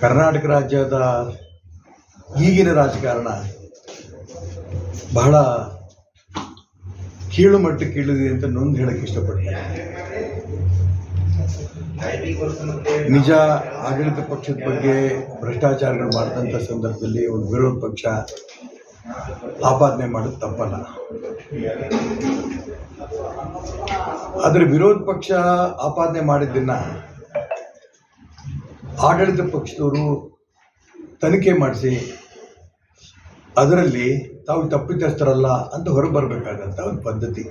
ಕರ್ನಾಟಕ ರಾಜ್ಯದ ಈಗಿನ ರಾಜಕಾರಣ ಬಹಳ ಕೀಳು ಮಟ್ಟಕ್ಕೆ ಇಳಿದಿದೆ ಅಂತ ನೊಂದು ಹೇಳಕ್ಕೆ ಇಷ್ಟಪಡ್ತೀನಿ. ನಿಜ ಆಡಳಿತ ಪಕ್ಷದ ಬಗ್ಗೆ ಭ್ರಷ್ಟಾಚಾರಗಳು ಮಾಡಿದಂಥ ಸಂದರ್ಭದಲ್ಲಿ ಒಂದು ವಿರೋಧ ಪಕ್ಷ ಆಪಾದನೆ ಮಾಡೋದು ತಪ್ಪಲ್ಲ. ಆದರೆ ವಿರೋಧ ಪಕ್ಷ ಆಪಾದನೆ ಮಾಡಿದ್ದನ್ನ ಆಡಳಿತ ಪಕ್ಷದವರು ತನಿಖೆ ಮಾಡಿಸಿ ಅದರಲ್ಲಿ ತಾವು ತಪ್ಪಿತಸ್ಥರಲ್ಲ ಅಂತ ಹೊರಬರಬೇಕಾದಂಥ ಒಂದು ಪದ್ಧತಿ.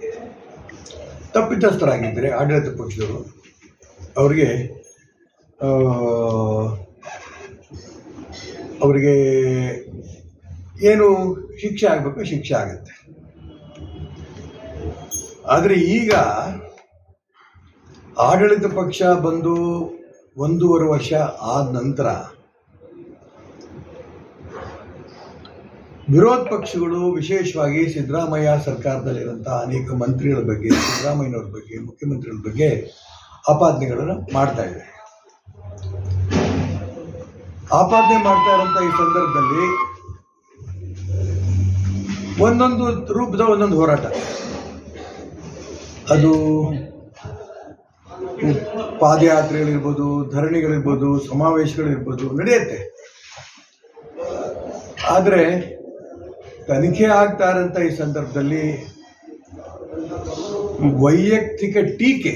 ತಪ್ಪಿತಸ್ಥರಾಗಿದ್ದರೆ ಆಡಳಿತ ಪಕ್ಷದವರು ಅವರಿಗೆ ಅವರಿಗೆ ಏನು ಶಿಕ್ಷೆ ಆಗಬೇಕು, ಶಿಕ್ಷೆ ಆಗುತ್ತೆ. ಆದರೆ ಈಗ ಆಡಳಿತ ಪಕ್ಷ ಬಂದು ಒಂದೂವರೆ ವರ್ಷ ಆದ ನಂತರ ವಿರೋಧ ಪಕ್ಷಗಳು ವಿಶೇಷವಾಗಿ ಸಿದ್ದರಾಮಯ್ಯ ಸರ್ಕಾರದಲ್ಲಿರುವಂತಹ ಅನೇಕ ಮಂತ್ರಿಗಳ ಬಗ್ಗೆ, ಸಿದ್ದರಾಮಯ್ಯನವ್ರ ಬಗ್ಗೆ, ಮುಖ್ಯಮಂತ್ರಿಗಳ ಬಗ್ಗೆ ಆಪಾದನೆಗಳನ್ನು ಮಾಡ್ತಾ ಇದೆ ಆಪಾದನೆ ಮಾಡ್ತಾ ಇರೋಂಥ ಈ ಸಂದರ್ಭದಲ್ಲಿ ಒಂದೊಂದು ರೂಪದ ಒಂದೊಂದು ಹೋರಾಟ. ಅದು ಪಾದಯಾತ್ರೆಗಳಿರ್ಬೋದು, ಧರಣಿಗಳಿರ್ಬೋದು, ಸಮಾವೇಶಗಳಿರ್ಬೋದು ನಡೆಯುತ್ತೆ. ಆದರೆ ತನಿಖೆ ಆಗ್ತಾ ಇರೋಂಥ ಈ ಸಂದರ್ಭದಲ್ಲಿ ವೈಯಕ್ತಿಕ ಟೀಕೆ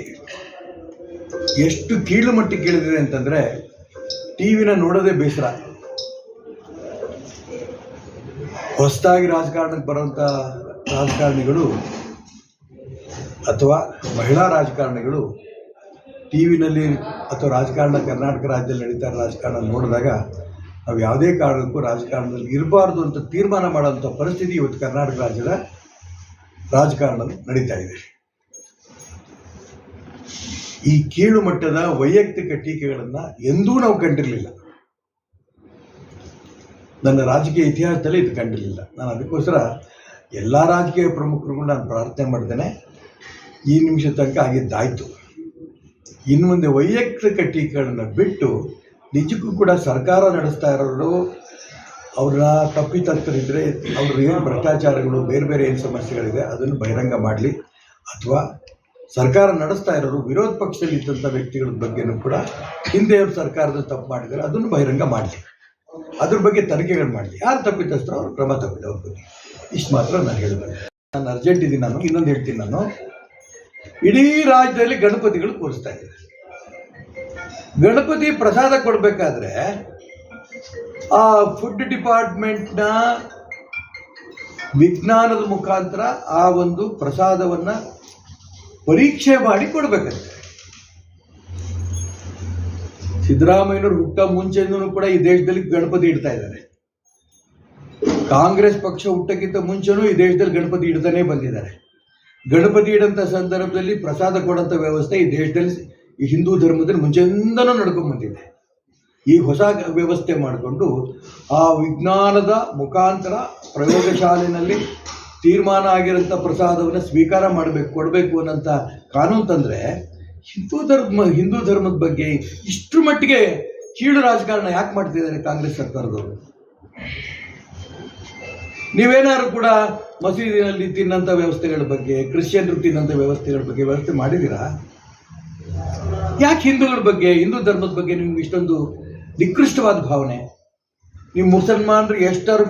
ಎಷ್ಟು ಕೀಳು ಮಟ್ಟಿಗೆ ಇಳಿದಿದೆ ಅಂತಂದ್ರೆ ಟಿವಿನ ನೋಡೋದೇ ಬೇಸರ. ಹೊಸದಾಗಿ ರಾಜಕಾರಣಕ್ಕೆ ಬರುವಂಥ ರಾಜಕಾರಣಿಗಳು ಅಥವಾ ಮಹಿಳಾ ರಾಜಕಾರಣಿಗಳು ಟಿ ವಿನಲ್ಲಿ ಅಥವಾ ರಾಜಕಾರಣ ಕರ್ನಾಟಕ ರಾಜ್ಯದಲ್ಲಿ ನಡೀತಾ ಇರೋ ರಾಜಕಾರಣ ನೋಡಿದಾಗ ನಾವು ಯಾವುದೇ ಕಾರಣಕ್ಕೂ ರಾಜಕಾರಣದಲ್ಲಿ ಇರಬಾರ್ದು ಅಂತ ತೀರ್ಮಾನ ಮಾಡೋಂಥ ಪರಿಸ್ಥಿತಿ ಇವತ್ತು ಕರ್ನಾಟಕ ರಾಜ್ಯದ ರಾಜಕಾರಣದಲ್ಲಿ ನಡೀತಾ ಇದೆ. ಈ ಕೀಳು ಮಟ್ಟದ ವೈಯಕ್ತಿಕ ಟೀಕೆಗಳನ್ನು ಎಂದೂ ನಾವು ಕಂಡಿರಲಿಲ್ಲ. ನನ್ನ ರಾಜಕೀಯ ಇತಿಹಾಸದಲ್ಲಿ ಇದು ಕಂಡಿರಲಿಲ್ಲ. ನಾನು ಅದಕ್ಕೋಸ್ಕರ ಎಲ್ಲ ರಾಜಕೀಯ ಪ್ರಮುಖರಿಗೂ ನಾನು ಪ್ರಾರ್ಥನೆ ಮಾಡ್ತೇನೆ. ಈ ನಿಮಿಷ ತನಕ ಆಗಿದ್ದಾಯಿತು ಇನ್ನು ಮುಂದೆ ವೈಯಕ್ತಿಕ ಟೀಕೆಗಳನ್ನು ಬಿಟ್ಟು ನಿಜಕ್ಕೂ ಕೂಡ ಸರ್ಕಾರ ನಡೆಸ್ತಾ ಇರೋರು ಅವ್ರನ್ನ ತಪ್ಪಿತಸ್ಥರಿದ್ದರೆ ಅವ್ರ ಏನು ಭ್ರಷ್ಟಾಚಾರಗಳು, ಬೇರೆ ಬೇರೆ ಏನು ಸಮಸ್ಯೆಗಳಿದೆ ಅದನ್ನು ಬಹಿರಂಗ ಮಾಡಲಿ ಅಥವಾ ಸರ್ಕಾರ ನಡೆಸ್ತಾ ಇರೋರು ವಿರೋಧ ಪಕ್ಷದಲ್ಲಿ ಇದ್ದಂಥ ವ್ಯಕ್ತಿಗಳ ಬಗ್ಗೆನೂ ಕೂಡ ಹಿಂದೆ ಸರ್ಕಾರದ ತಪ್ಪು ಮಾಡಿದರೆ, ಅದನ್ನು ಬಹಿರಂಗ ಮಾಡಲಿ. ಅದ್ರ ಬಗ್ಗೆ ತನಿಖೆಗಳು ಮಾಡಲಿ. ಯಾರು ತಪ್ಪಿತಸ್ಥರು ಅವ್ರು ಕ್ರಮ ತಗೊಳ್ಳಿ ಅವ್ರ ಬಗ್ಗೆ. ಇಷ್ಟು ಮಾತ್ರ ನಾನು ಹೇಳಬೇಕು ನಾನು ಅರ್ಜೆಂಟ್ ಇದ್ದೀನಿ ನಾನು, ಇನ್ನೊಂದು ಹೇಳ್ತೀನಿ ನಾನು. ಇಡೀ ರಾಜ್ಯದಲ್ಲಿ ಗಣಪತಿಗಳು ಕೂರಿಸ್ತಾ ಇದ್ದಾರೆ. ಗಣಪತಿ ಪ್ರಸಾದ ಕೊಡಬೇಕಾದ್ರೆ ಆ ಫುಡ್ ಡಿಪಾರ್ಟ್ಮೆಂಟ್ನ ವಿಜ್ಞಾನದ ಮುಖಾಂತರ ಆ ಒಂದು ಪ್ರಸಾದವನ್ನ ಪರೀಕ್ಷೆ ಮಾಡಿ ಕೊಡಬೇಕಂತೆ. ಸಿದ್ದರಾಮಯ್ಯನವರು ಹುಟ್ಟ ಮುಂಚೆಯಿಂದನೂ ಕೂಡ ಈ ದೇಶದಲ್ಲಿ ಗಣಪತಿ ಇಡ್ತಾ ಇದ್ದಾರೆ. ಕಾಂಗ್ರೆಸ್ ಪಕ್ಷ ಹುಟ್ಟಕ್ಕಿಂತ ಮುಂಚೆನೂ ಈ ದೇಶದಲ್ಲಿ ಗಣಪತಿ ಇಡ್ತಾನೆ ಬಂದಿದ್ದಾರೆ. ಗಣಪತಿ ಇಡಂತ ಸಂದರ್ಭದಲ್ಲಿ ಪ್ರಸಾದ ಕೊಡಂತ ವ್ಯವಸ್ಥೆ ಈ ದೇಶದಲ್ಲಿ ಈ ಹಿಂದೂ ಧರ್ಮದಲ್ಲಿ ಮುಂಚೆಯಿಂದನೂ ನಡ್ಕೊಂಡು ಬಂದಿದೆ. ಈ ಹೊಸ ವ್ಯವಸ್ಥೆ ಮಾಡಿಕೊಂಡು ಆ ವಿಜ್ಞಾನದ ಮುಖಾಂತರ ಪ್ರಯೋಗಶಾಲೆಯಲ್ಲಿ ತೀರ್ಮಾನ ಆಗಿರೋಂಥ ಪ್ರಸಾದವನ್ನು ಸ್ವೀಕಾರ ಮಾಡಬೇಕು, ಕೊಡಬೇಕು ಅನ್ನೋಂಥ ಕಾನೂನು ತಂದರೆ ಹಿಂದೂ ಧರ್ಮ, ಹಿಂದೂ ಧರ್ಮದ ಬಗ್ಗೆ ಇಷ್ಟು ಮಟ್ಟಿಗೆ ಕೀಳು ರಾಜಕಾರಣ ಯಾಕೆ ಮಾಡ್ತಿದ್ದಾರೆ ಕಾಂಗ್ರೆಸ್ ಸರ್ಕಾರದವರು? ನೀವೇನಾದ್ರು ಕೂಡ ಮಸೀದಿನಲ್ಲಿ ತಿನ್ನಂತ ವ್ಯವಸ್ಥೆಗಳ ಬಗ್ಗೆ, ಕ್ರಿಶ್ಚಿಯನ್ರು ತಿನ್ನಂಥ ವ್ಯವಸ್ಥೆಗಳ ಬಗ್ಗೆ ವ್ಯವಸ್ಥೆ ಮಾಡಿದ್ದೀರಾ? ಯಾಕೆ ಹಿಂದೂಗಳ ಬಗ್ಗೆ, ಹಿಂದೂ ಧರ್ಮದ ಬಗ್ಗೆ ನಿಮ್ಗೆ ಇಷ್ಟೊಂದು ನಿಕೃಷ್ಟವಾದ ಭಾವನೆ? ನೀವು ಮುಸಲ್ಮಾನರು ಎಷ್ಟಾರು